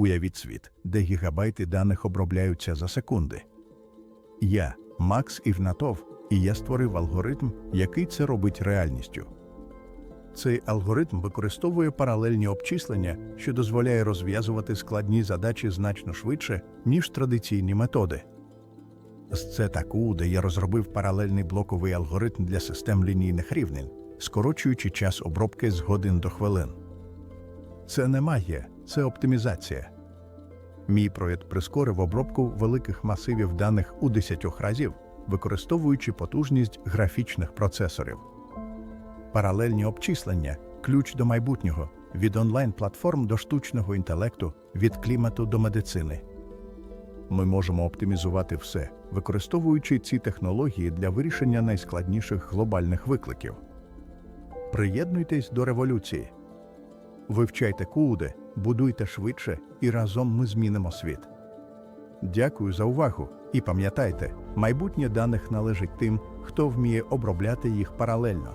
Уявіть світ, де гігабайти даних обробляються за секунди. Я Макс Івнатов, і я створив алгоритм, який це робить реальністю. Цей алгоритм використовує паралельні обчислення, що дозволяє розв'язувати складні задачі значно швидше, ніж традиційні методи. З CETA де я розробив паралельний блоковий алгоритм для систем лінійних рівнень, скорочуючи час обробки з годин до хвилин. Це не магія, це оптимізація. Мій проєкт прискорив обробку великих масивів даних у десятьох разів, використовуючи потужність графічних процесорів. Паралельні обчислення ключ до майбутнього від онлайн-платформ до штучного інтелекту, від клімату до медицини. Ми можемо оптимізувати все, використовуючи ці технології для вирішення найскладніших глобальних викликів. Приєднуйтесь до революції. Вивчайте куди, будуйте швидше, і разом ми змінимо світ. Дякую за увагу і пам'ятайте, майбутнє даних належить тим, хто вміє обробляти їх паралельно.